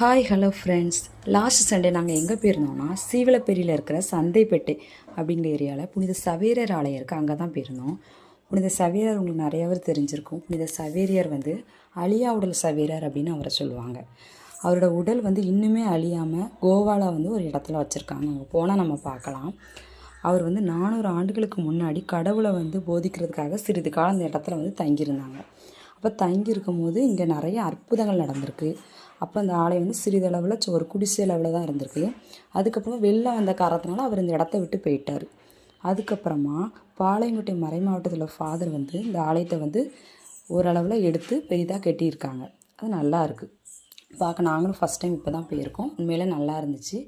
Hi hello friends last Sunday நாங்கள் எங்கே போயிருந்தோம்னா சீவலப்பேரியில் இருக்கிற சந்தைப்பேட்டை அப்படிங்கிற ஏரியாவில் புனித சவேரியர் ஆலயம் இருக்குது அங்கே தான் போயிருந்தோம். புனித சவேரியர் உங்களுக்கு நிறையாவே தெரிஞ்சிருக்கும். புனித சவேரியர் வந்து அழியா உடல் சவேரியர் அப்படின்னு அவரை சொல்லுவாங்க. அவரோட உடல் வந்து இன்னுமே அழியாமல் கோவாவில் வந்து ஒரு இடத்துல வச்சுருக்காங்க. அங்கே போனால் நம்ம பார்க்கலாம். அவர் வந்து நானூறு ஆண்டுகளுக்கு முன்னாடி கடவுளை வந்து போதிக்கிறதுக்காக சிறிது காலம் அந்த இடத்துல வந்து தங்கியிருந்தாங்க. அப்போ தங்கி இருக்கும்போது இங்கே நிறைய அற்புதங்கள் நடந்திருக்கு. அப்போ அந்த ஆலயம் வந்து சிறிதளவில் ஒரு குடிசை அளவில் தான் இருந்திருக்கு. அதுக்கப்புறம் வெள்ளம் வந்த காரணத்தினால அவர் இந்த இடத்த விட்டு போயிட்டார். அதுக்கப்புறமா பாளையங்கோட்டை மறை மாவட்டத்தில் ஃபாதர் வந்து இந்த ஆலயத்தை வந்து ஓரளவில் எடுத்து பெரிதாக கட்டியிருக்காங்க. அது நல்லா இருக்குது பார்க்க நாங்களும் ஃபஸ்ட் டைம் இப்போ தான் போயிருக்கோம். உண்மையிலே நல்லா இருந்துச்சு.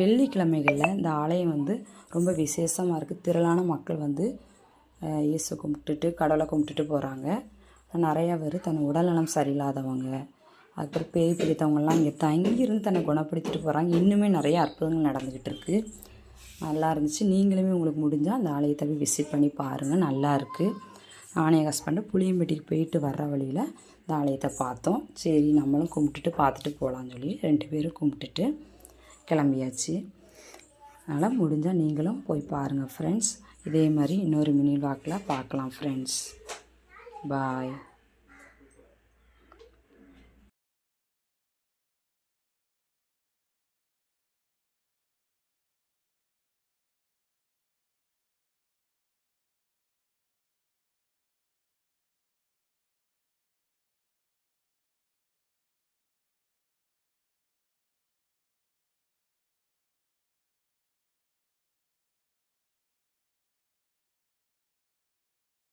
வெள்ளிக்கிழமைகளில் இந்த ஆலயம் வந்து ரொம்ப விசேஷமாக இருக்குது திரளான மக்கள் வந்து இயேசு கும்பிட்டுட்டு கடவுளை கும்பிட்டுட்டு போகிறாங்க நிறையா பேர் தன் உடல்நலம் சரியில்லாதவங்க. அதுக்கப்புறம் பேய் பிடித்தவங்கலாம் இங்கே தங்கியிருந்து தன்னை குணப்படுத்திட்டு போகிறாங்க இன்னுமே நிறைய அற்புதங்கள் நடந்துக்கிட்டு இருக்குது நல்லா இருந்துச்சு. நீங்களுமே உங்களுக்கு முடிஞ்சால் அந்த ஆலயத்தை போய் விசிட் பண்ணி பாருங்கள் நல்லா இருக்குது நானே என் ஹஸ்பண்டு புளியம்பட்டிக்கு போயிட்டு வர்ற வழியில் இந்த ஆலயத்தை பார்த்தோம். சரி நம்மளும் கும்பிட்டுட்டு பார்த்துட்டு போகலான்னு சொல்லி ரெண்டு பேரும் கும்பிட்டுட்டு கிளம்பியாச்சு. அதனால் முடிஞ்சால் நீங்களும் போய் பாருங்கள் ஃப்ரெண்ட்ஸ் இதே மாதிரி இன்னொரு மினி வாக்கில் பார்க்கலாம் ஃப்ரெண்ட்ஸ் Bye.